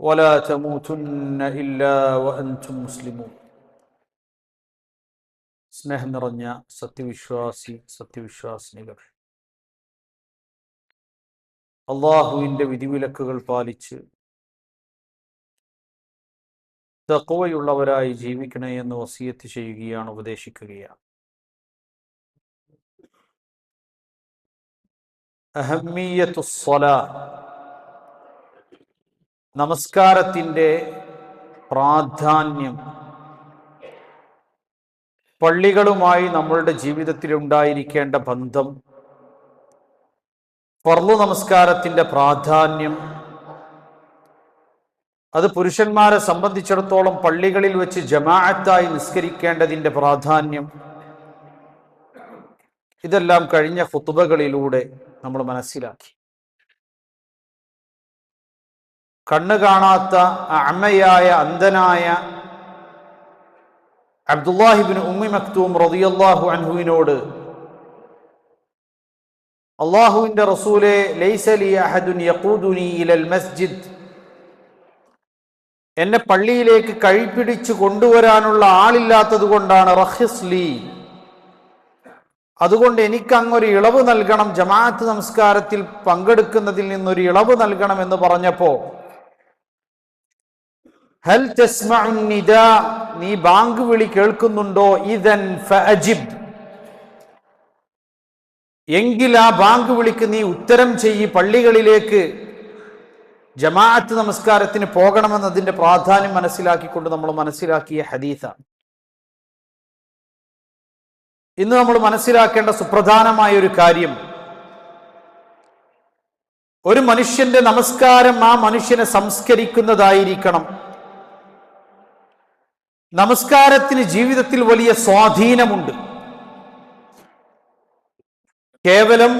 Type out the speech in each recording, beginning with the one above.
ولا تموتن إلا وأنتم مسلمون സ്നേഹം നിറഞ്ഞ സത്യവിശ്വാസി സത്യവിശ്വാസിനികൾ അള്ളാഹുവിൻ്റെ വിധിവിലക്കുകൾ പാലിച്ച് തക്കവയുള്ളവരായി ജീവിക്കണേ എന്ന് വസീയത്ത് ചെയ്യുകയാണ് ഉപദേശിക്കുകയാണ് അഹമ്മീയത്തുസ്വലാ നമസ്കാരത്തിന്റെ പ്രാധാന്യം. പള്ളികളുമായി നമ്മളുടെ ജീവിതത്തിൽ ഉണ്ടായിരിക്കേണ്ട ബന്ധം. ഫർളു നമസ്കാരത്തിന്റെ പ്രാധാന്യം. അത് പുരുഷന്മാരെ സംബന്ധിച്ചിടത്തോളം പള്ളികളിൽ വെച്ച് ജമാഅത്തായി നിസ്കരിക്കേണ്ടതിന്റെ പ്രാധാന്യം. ഇതെല്ലാം കഴിഞ്ഞ ഫുത്തുബകളിലൂടെ നമ്മൾ മനസ്സിലാക്കി. കണ്ണു കാണാത്ത അമ്മയായ അന്ധനായ അബ്ദുല്ലാഹിബിൻ ഉമ്മി മക്തൂം റതിയല്ലാഹു അൻഹുവിനോട് അള്ളാഹുവിന്റെ റസൂലെ ലൈസലി അഹദുൻ യക്കൂദുനി ഇലൽ മസ്ജിദ് എന്നെ പള്ളിയിലേക്ക് കഴിപ്പിടിച്ച് കൊണ്ടുവരാനുള്ള ആളില്ലാത്തത് കൊണ്ടാണ് റഹിസ്ലി അതുകൊണ്ട് എനിക്ക് അങ്ങൊരു ഇളവ് നൽകണം ജമാഅത്ത് നമസ്കാരത്തിൽ പങ്കെടുക്കുന്നതിൽ നിന്നൊരു ഇളവ് നൽകണം എന്ന് പറഞ്ഞപ്പോ ഹൽ നീ ബാങ്ക് വിളി കേൾക്കുന്നുണ്ടോ? ഇതൻ ഫഅജിബ്. എങ്കിൽ ആ ബാങ്ക് വിളിക്ക് നീ ഉത്തരം ചെയ്യി പള്ളികളിലേക്ക്. ജമാഅത്ത് നമസ്കാരത്തിന് പോകണമെന്നതിന്റെ പ്രാധാന്യം മനസ്സിലാക്കിക്കൊണ്ട് നമ്മൾ മനസ്സിലാക്കിയ ഹദീസ. ഇന്ന് നമ്മൾ മനസ്സിലാക്കേണ്ട സുപ്രധാനമായ ഒരു കാര്യം. ഒരു മനുഷ്യന്റെ നമസ്കാരം ആ മനുഷ്യനെ സംസ്കരിക്കുന്നതായിരിക്കണം. നമസ്കാരത്തിന് ജീവിതത്തിൽ വലിയ സ്വാധീനമുണ്ട് കേവലം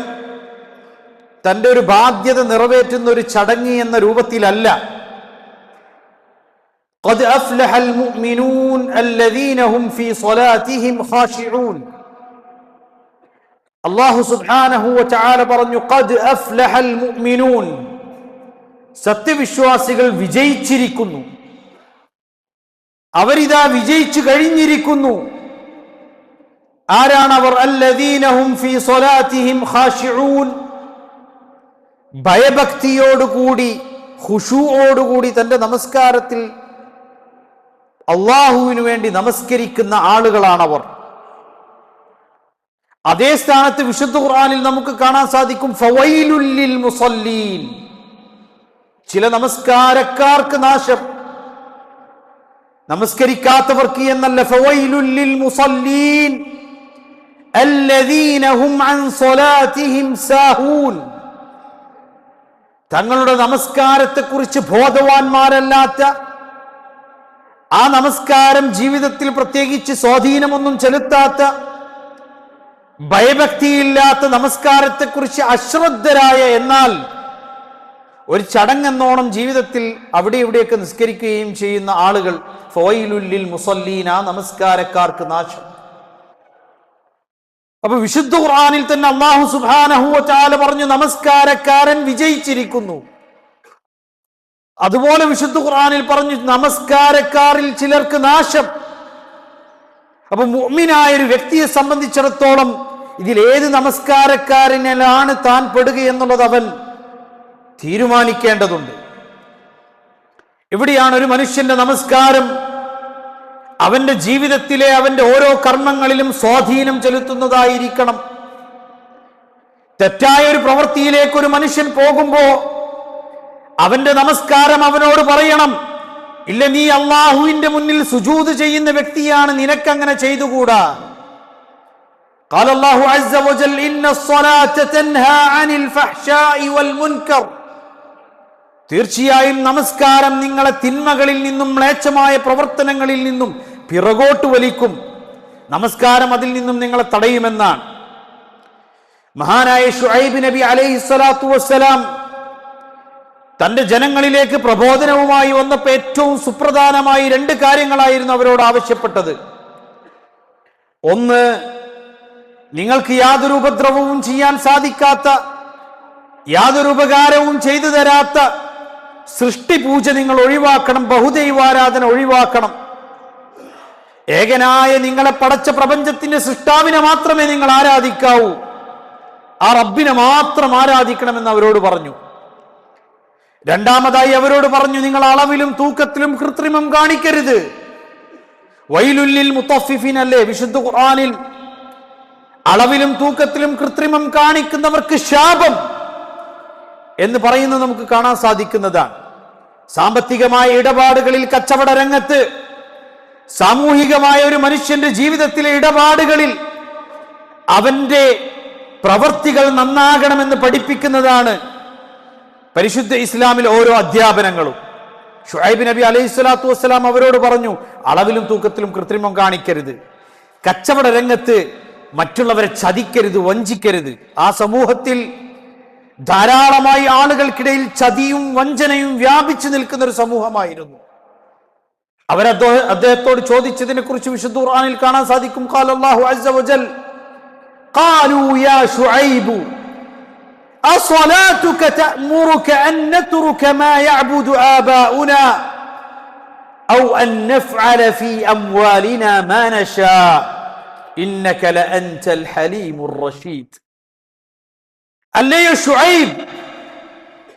തൻ്റെ ഒരു ബാധ്യത നിറവേറ്റുന്ന ഒരു ചടങ്ങ് എന്ന രൂപത്തിലല്ല قد أفلح المؤمنون الذين هم في صلاتهم خاشعون അള്ളാഹു സുബ്ഹാനഹു വതആല പറഞ്ഞു ഖദ് അഫ്ലഹൽ മുഅ്മിനൂൻ സത്യവിശ്വാസികൾ വിജയിച്ചിരിക്കുന്നു അവരിതാ വിജയിച്ചു കഴിഞ്ഞിരിക്കുന്നു. ആരാണവർ? ഭയഭക്തിയോടുകൂടി ഹുഷുവോടുകൂടി തന്റെ നമസ്കാരത്തിൽ അള്ളാഹുവിനു വേണ്ടി നമസ്കരിക്കുന്ന ആളുകളാണവർ. അതേ സ്ഥാനത്ത് വിശുദ്ധ ഖുർആനിൽ നമുക്ക് കാണാൻ സാധിക്കും ഫവൈലുല്ലിൽ മുസല്ലീൻ. ചില നമസ്കാരക്കാർക്ക് നാശം. നമസ്കരിക്കാത്തവർക്ക് എന്നല്ല. തങ്ങളുടെ നമസ്കാരത്തെ കുറിച്ച് തങ്ങളുടെ നമസ്കാരത്തെക്കുറിച്ച് ബോധവാന്മാരല്ലാത്ത ആ നമസ്കാരം ജീവിതത്തിൽ പ്രത്യേകിച്ച് സ്വാധീനമൊന്നും ചെലുത്താത്ത ഭയഭക്തിയില്ലാത്ത നമസ്കാരത്തെക്കുറിച്ച് അശ്രദ്ധരായ എന്നാൽ ഒരു ചടങ്ങെന്നോണം ജീവിതത്തിൽ അവിടെ ഇവിടെയൊക്കെ നിസ്കരിക്കുകയും ചെയ്യുന്ന ആളുകൾ ഫോയിലുല്ലിൽ മുസല്ലീന നമസ്കാരക്കാർക്ക് നാശം. അപ്പൊ വിശുദ്ധ ഖുർആനിൽ തന്നെ അള്ളാഹു സുബാനഹു ചാല പറഞ്ഞു നമസ്കാരക്കാരൻ വിജയിച്ചിരിക്കുന്നു. അതുപോലെ വിശുദ്ധ ഖുർആനിൽ പറഞ്ഞു നമസ്കാരക്കാരിൽ ചിലർക്ക് നാശം. അപ്പൊ മുഅ്മിനായ ഒരു വ്യക്തിയെ സംബന്ധിച്ചിടത്തോളം ഇതിൽ ഏത് നമസ്കാരക്കാരനിലാണ് താൻ പെടുക എന്നുള്ളത് അവൻ തീരുമാനിക്കേണ്ടതുണ്ട്. ഇവിടെയാണ് ഒരു മനുഷ്യന്റെ നമസ്കാരം അവന്റെ ജീവിതത്തിലെ അവന്റെ ഓരോ കർമ്മങ്ങളിലും സ്വാധീനം ചെലുത്തുന്നതായിരിക്കണം തെറ്റായ ഒരു പ്രവൃത്തിയിലേക്ക് ഒരു മനുഷ്യൻ പോകുമ്പോ അവന്റെ നമസ്കാരം അവനോട് പറയണം ഇല്ല നീ അള്ളാഹുവിന്റെ മുന്നിൽ സുജൂത് ചെയ്യുന്ന വ്യക്തിയാണ് നിനക്കങ്ങനെ ചെയ്തുകൂടാ قال الله عز وجل إن الصلاة تنهى عن الفحشاء والمنكر തീർച്ചയായും നമസ്കാരം നിങ്ങളെ തിന്മകളിൽ നിന്നും മ്ലേച്ഛമായ പ്രവർത്തനങ്ങളിൽ നിന്നും പിറകോട്ട് വലിക്കും. നമസ്കാരം അതിൽ നിന്നും നിങ്ങളെ തടയുമെന്നാണ്. മഹാനായ ഷുഹൈബ് നബി അലൈഹി സ്വലാത്തു വസ്സലാം തന്റെ ജനങ്ങളിലേക്ക് പ്രബോധനവുമായി വന്നപ്പോൾ ഏറ്റവും സുപ്രധാനമായി രണ്ട് കാര്യങ്ങളായിരുന്നു അവരോട് ആവശ്യപ്പെട്ടത്. ഒന്ന് നിങ്ങൾക്ക് യാതൊരു ഉപദ്രവവും ചെയ്യാൻ സാധിക്കാത്ത യാതൊരു ഉപകാരവും ചെയ്തു തരാത്ത സൃഷ്ടിപൂജ നിങ്ങൾ ഒഴിവാക്കണം ബഹുദൈവാരാധന ഒഴിവാക്കണം. ഏകനായ നിങ്ങളെ പടച്ച പ്രപഞ്ചത്തിന്റെ സൃഷ്ടാവിനെ മാത്രമേ നിങ്ങൾ ആരാധിക്കാവൂ. ആ റബ്ബിനെ മാത്രം ആരാധിക്കണമെന്ന് അവരോട് പറഞ്ഞു. രണ്ടാമതായി അവരോട് പറഞ്ഞു നിങ്ങൾ അളവിലും തൂക്കത്തിലും കൃത്രിമം കാണിക്കരുത്. വൈലുല്ലിൽ മുത്തഫിഫിൻ അല്ലേ വിശുദ്ധ ഖുർആാനിൽ? അളവിലും തൂക്കത്തിലും കൃത്രിമം കാണിക്കുന്നവർക്ക് ശാപം. എന്ന് പറയുന്നത് നമുക്ക് കാണാൻ സാധിക്കുന്നതാണ്. സാമ്പത്തികമായ ഇടപാടുകളിൽ കച്ചവട രംഗത്ത് സാമൂഹികമായ ഒരു മനുഷ്യന്റെ ജീവിതത്തിലെ ഇടപാടുകളിൽ അവന്റെ പ്രവർത്തികൾ നന്നാകണമെന്ന് പഠിപ്പിക്കുന്നതാണ് പരിശുദ്ധ ഇസ്ലാമിൽ ഓരോ അധ്യാപനങ്ങളും. ഷുഹൈബ് നബി അലൈഹി സ്വലാത്തു വസ്സലാം അവരോട് പറഞ്ഞു അളവിലും തൂക്കത്തിലും കൃത്രിമം കാണിക്കരുത്. കച്ചവട രംഗത്ത് മറ്റുള്ളവരെ ചതിക്കരുത് വഞ്ചിക്കരുത്. ആ സമൂഹത്തിൽ ധാരാളമായി ആളുകൾക്കിടയിൽ ചതിയും വഞ്ചനയും വ്യാപിച്ചു നിൽക്കുന്ന ഒരു സമൂഹമായിരുന്നു അവർ അദ്ദേഹത്തോട് ചോദിച്ചതിനെ കുറിച്ച് വിശുദ്ധ ഖുർആനിൽ കാണാൻ സാധിക്കും ഖാലല്ലാഹു അസ്സ വജൽ ഖാലു യാ ശുഐബ് അസ്വലാതുക തഅമുറുക അൻ നത്റുക മാ യഅബുദു ആബാഉനാ ഔ അൻ നഫ്അല ഫീ അംവാലിനാ മാ നശാ ഇന്നക ലഅൻതൽ ഹലീമുർ റഷീദ് അല്ലയോ ഷുഐബ്?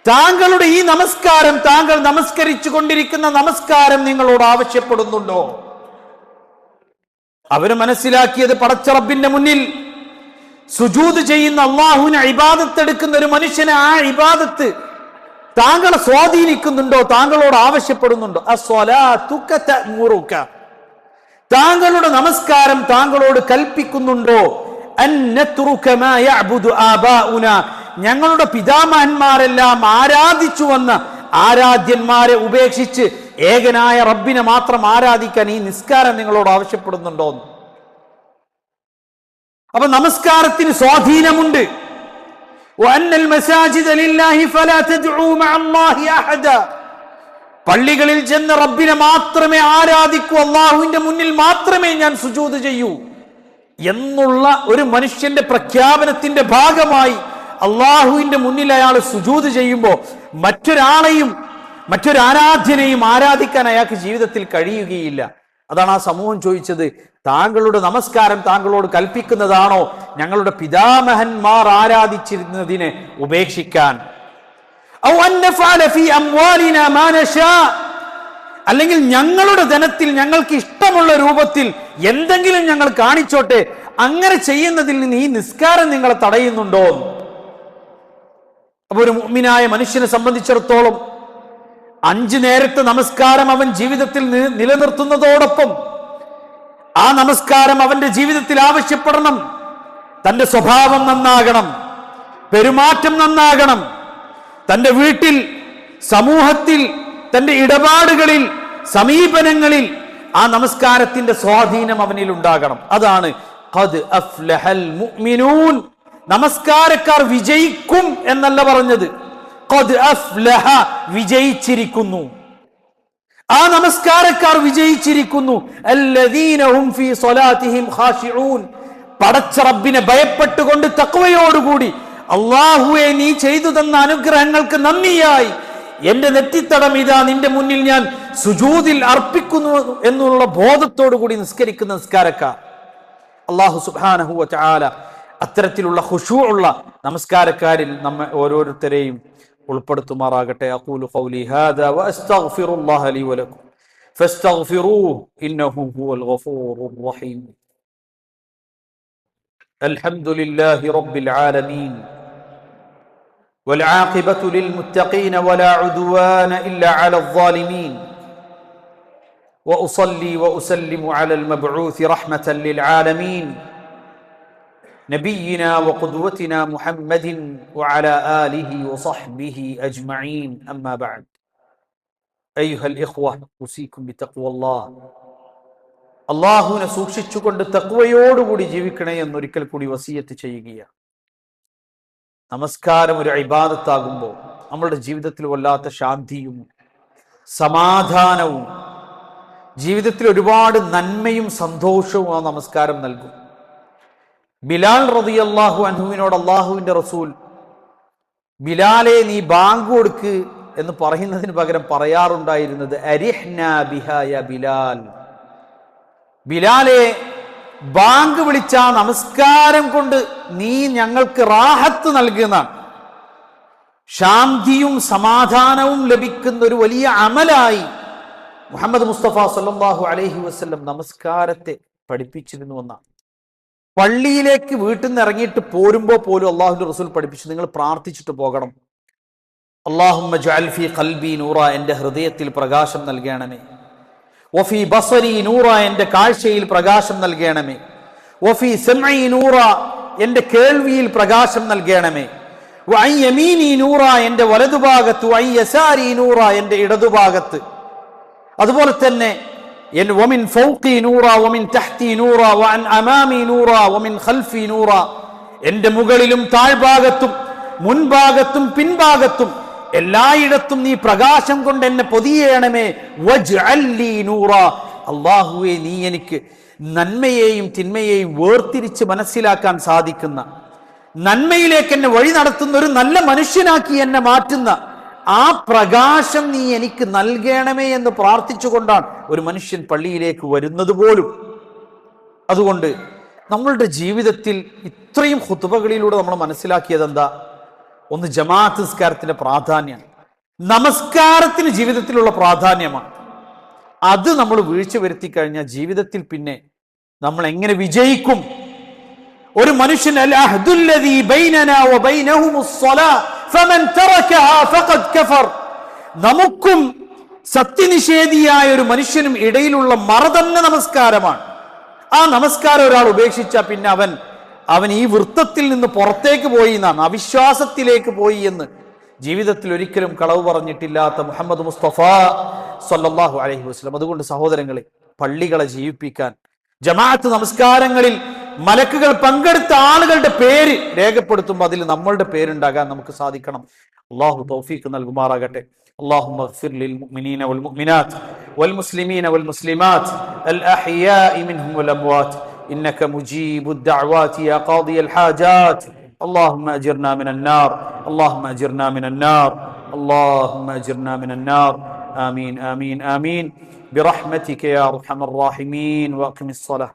താങ്കളുടെ ഈ നമസ്കാരം താങ്കൾ നമസ്കരിച്ചു കൊണ്ടിരിക്കുന്ന നമസ്കാരം നിങ്ങളോട് ആവശ്യപ്പെടുന്നുണ്ടോ? അവർ മനസ്സിലാക്കിയത് പടച്ചറബിന്റെ മുന്നിൽ. സുജൂത് ചെയ്യുന്ന അള്ളാഹുവിനെ ഇബാദത്തെടുക്കുന്ന ഒരു മനുഷ്യനെ ആ ഇബാദത്ത് താങ്കളെ സ്വാധീനിക്കുന്നുണ്ടോ? താങ്കളോട് ആവശ്യപ്പെടുന്നുണ്ടോ. താങ്കളുടെ നമസ്കാരം താങ്കളോട് കൽപ്പിക്കുന്നുണ്ടോ? ഞങ്ങളുടെ പിതാമഹന്മാരെല്ലാം ആരാധിച്ചു വന്ന് ആരാധ്യന്മാരെ ഉപേക്ഷിച്ച് ഏകനായ റബ്ബിനെ മാത്രം ആരാധിക്കാൻ ഈ നിസ്കാരം നിങ്ങളോട് ആവശ്യപ്പെടുന്നുണ്ടോ അപ്പൊ നമസ്കാരത്തിന് സ്വാധീനമുണ്ട്. പള്ളികളിൽ ചെന്ന് റബ്ബിനെ മാത്രമേ ആരാധിക്കൂ അള്ളാഹുവിന്റെ മുന്നിൽ മാത്രമേ ഞാൻ സുജൂത് ചെയ്യൂ. എന്നുള്ള ഒരു മനുഷ്യന്റെ പ്രഖ്യാപനത്തിന്റെ ഭാഗമായി അള്ളാഹുവിന്റെ മുന്നിൽ അയാൾ സുജൂത് ചെയ്യുമ്പോൾ മറ്റൊരാളെയും മറ്റൊരു ആരാധ്യനെയും ആരാധിക്കാൻ അയാൾക്ക് ജീവിതത്തിൽ കഴിയുകയില്ല. അതാണ് ആ സമൂഹം ചോദിച്ചത്. താങ്കളുടെ നമസ്കാരം താങ്കളോട് കൽപ്പിക്കുന്നതാണോ? ഞങ്ങളുടെ പിതാമഹന്മാർ ആരാധിച്ചിരുന്നതിനെ ഉപേക്ഷിക്കാൻ. അല്ലെങ്കിൽ ഞങ്ങളുടെ ധനത്തിൽ ഞങ്ങൾക്ക് ഇഷ്ടമുള്ള രൂപത്തിൽ എന്തെങ്കിലും ഞങ്ങൾ കാണിച്ചോട്ടെ അങ്ങനെ ചെയ്യുന്നതിൽ നിന്ന് ഈ നിസ്കാരം നിങ്ങളെ തടയുന്നുണ്ടോ? അപ്പൊ ഒരു മുഅ്മിനായ മനുഷ്യനെ സംബന്ധിച്ചിടത്തോളം അഞ്ചു നേരത്തെ നമസ്കാരം അവൻ ജീവിതത്തിൽ നിലനിർത്തുന്നതോടൊപ്പം ആ നമസ്കാരം അവന്റെ ജീവിതത്തിൽ ആവശ്യപ്പെടണം. തന്റെ സ്വഭാവം നന്നാകണം പെരുമാറ്റം നന്നാകണം. തന്റെ വീട്ടിൽ സമൂഹത്തിൽ തന്റെ ഇടപാടുകളിൽ സമീപനങ്ങളിൽ ആ നമസ്കാരത്തിന്റെ സ്വാധീനം അവനിൽ ഉണ്ടാകണം. അതാണ് നമസ്കാരക്കാർ വിജയിക്കും എന്നല്ല പറഞ്ഞത്. വിജയിച്ചിരിക്കുന്നു. ആ നമസ്കാരക്കാർ വിജയിച്ചിരിക്കുന്നു. പടച്ച റബ്ബിനെ ഭയപ്പെട്ടുകൊണ്ട് തക്വയോടുകൂടി അള്ളാഹുവെ നീ ചെയ്തു തന്ന അനുഗ്രഹങ്ങൾക്ക് നന്ദിയായി. എന്റെ നെറ്റിത്തടം ഇതാ നിന്റെ മുന്നിൽ ഞാൻ സുജൂതിൽ അർപ്പിക്കുന്നു എന്നുള്ള ബോധത്തോടു കൂടി നിസ്കരിക്കുന്ന നിസ്കാരക്കാർ. അള്ളാഹു സുബാനഹു ചാല അത്തരത്തിലുള്ള ഹുഷു ഉള്ള നമസ്കാരക്കാരിൽ നമ്മെ ഓരോരുത്തരെയും ഉൾപ്പെടുത്തുമാറാകട്ടെ. അഖൂലു ഖൗലി ഹാദാ വഅസ്തഗ്ഫിറുല്ലാഹ ലി ഇന്നഹു റഹീം. അൽഹംദുലില്ലാഹി റബ്ബിൽ ആലമീൻ. والعاقبة للمتقين ولا عدوان إلا على الظالمين وأصلي وأسلم على المبعوث رحمة للعالمين نبينا وقدوتنا محمد وعلى آله وصحبه أجمعين أما بعد أيها الإخوة أوصيكم بتقوى الله അള്ളാഹുവിനെ സൂക്ഷിച്ചുകൊണ്ട് തക്വയോടുകൂടി ജീവിക്കണേ എന്നൊരിക്കൽ കൂടി വസീയത്ത് ചെയ്യുകയാണ് നമസ്കാരം ഒരു അഭിബാദത്താകുമ്പോൾ നമ്മളുടെ ജീവിതത്തിൽ വല്ലാത്ത ശാന്തിയും സമാധാനവും ജീവിതത്തിൽ ഒരുപാട് നന്മയും സന്തോഷവും ആ നമസ്കാരം നൽകും. ബിലാൽ റതി അള്ളാഹു അൻഹുവിനോട് അള്ളാഹുവിന്റെ റസൂൽ ബിലാലെ നീ ബാങ്ക് കൊടുക്ക് എന്ന് പറയുന്നതിന് പകരം പറയാറുണ്ടായിരുന്നത് അരിഹ്ന ബിഹായ ബിലാൽ. ബിലാലെ ബാങ്ക് വിളിച്ച നമസ്കാരം കൊണ്ട് നീ ഞങ്ങൾക്ക് റാഹത്ത് നൽകുന്നതാണ് ശാന്തിയും സമാധാനവും ലഭിക്കുന്ന ഒരു വലിയ അമലായി മുഹമ്മദ് മുസ്തഫ സല്ലല്ലാഹു അലഹി വസല്ലം നമസ്കാരത്തെ പഠിപ്പിച്ചിരുന്നുവെന്നാണ് പള്ളിയിലേക്ക് വീട്ടിൽ നിന്ന് ഇറങ്ങിയിട്ട് പോരുമ്പോൾ പോലും അള്ളാഹുന്റെ റസൂൽ പഠിപ്പിച്ചു. നിങ്ങൾ പ്രാർത്ഥിച്ചിട്ട് പോകണം. അള്ളാഹുമ്മ ജഅൽ ഫീ ഖൽബി നൂറ. എന്റെ ഹൃദയത്തിൽ പ്രകാശം നൽകണമേ. വഫി ബസരി നൂറ എന്റെ കാഴ്ചയിൽ പ്രകാശം നൽകണമേ. വഫി സെമൈ നൂറ എന്റെ കേൾവിയിൽ പ്രകാശം നൽകണമേ. വൈ യമീനി നൂറ എന്റെ വലതുഭാഗത്ത് ഐ യസാരി നൂറ എന്റെ ഇടതുഭാഗത്ത്. അതുപോലെ തന്നെ വമിൻ ഫൗഖി നൂറ വമിൻ തഹ്തി നൂറ വഅൻ അമാമി നൂറ വമിൻ ഖൽഫി നൂറ. എന്റെ മുകളിലും താഴ്ഭാഗത്തും മുൻഭാഗത്തും പിൻഭാഗത്തും എല്ലായിടത്തും നീ പ്രകാശം കൊണ്ട് എന്നെ പൊതിയണമേ. അള്ളാഹുവെ നീ എനിക്ക് നന്മയെയും തിന്മയെയും വേർതിരിച്ച് മനസ്സിലാക്കാൻ സാധിക്കുന്ന നന്മയിലേക്ക് എന്നെ വഴി നടത്തുന്ന ഒരു നല്ല മനുഷ്യനാക്കി എന്നെ മാറ്റുന്ന ആ പ്രകാശം നീ എനിക്ക് നൽകണമേ എന്ന് പ്രാർത്ഥിച്ചുകൊണ്ടാണ് ഒരു മനുഷ്യൻ പള്ളിയിലേക്ക് വരുന്നത് പോലും. അതുകൊണ്ട് നമ്മളുടെ ജീവിതത്തിൽ ഇത്രയും ഹുതുബകളിലൂടെ നമ്മൾ മനസ്സിലാക്കിയത് എന്താ ഒന്ന് ജമാഅത്ത് നിസ്കാരത്തിന്റെ പ്രാധാന്യം നമസ്കാരത്തിന് ജീവിതത്തിലുള്ള പ്രാധാന്യമാണ്. അത് നമ്മൾ വീഴ്ച വരുത്തി കഴിഞ്ഞാൽ ജീവിതത്തിൽ പിന്നെ നമ്മൾ എങ്ങനെ വിജയിക്കും? ഒരു മനുഷ്യൻ നമുക്കും സത്യനിഷേധിയായ ഒരു മനുഷ്യനും ഇടയിലുള്ള മറ തന്നെ നമസ്കാരമാണ്. ആ നമസ്കാരം ഒരാൾ ഉപേക്ഷിച്ച പിന്നെ അവൻ അവൻ ഈ വൃത്തത്തിൽ നിന്ന് പുറത്തേക്ക് പോയി എന്നാണ് അവിശ്വാസത്തിലേക്ക് പോയി എന്ന് ജീവിതത്തിൽ ഒരിക്കലും കളവ് പറഞ്ഞിട്ടില്ലാത്ത മുഹമ്മദ് മുസ്തഫ സല്ലല്ലാഹു അലൈഹി വസല്ലം അതുകൊണ്ട് സഹോദരങ്ങളെ പള്ളികളെ ജീവിപ്പിക്കാൻ ജമാഅത്ത് നമസ്കാരങ്ങളിൽ മലക്കുകൾ പങ്കെടുത്ത ആളുകളുടെ പേര് രേഖപ്പെടുത്തുമ്പോൾ അതിൽ നമ്മളുടെ പേരുണ്ടാകാൻ നമുക്ക് സാധിക്കണം അള്ളാഹു തൗഫീഖ് നൽകുമാറാകട്ടെ اللهم اغفر للمؤمنين والمؤمنات والمسلمين والمسلمات الأحياء منهم والأموات إنك مجيب الدعوات يا قاضي الحاجات. اللهم أجرنا من النار. اللهم أجرنا من النار. اللهم أجرنا من النار. آمين آمين آمين. برحمتك يا أرحم الراحمين. وأقم الصلاة.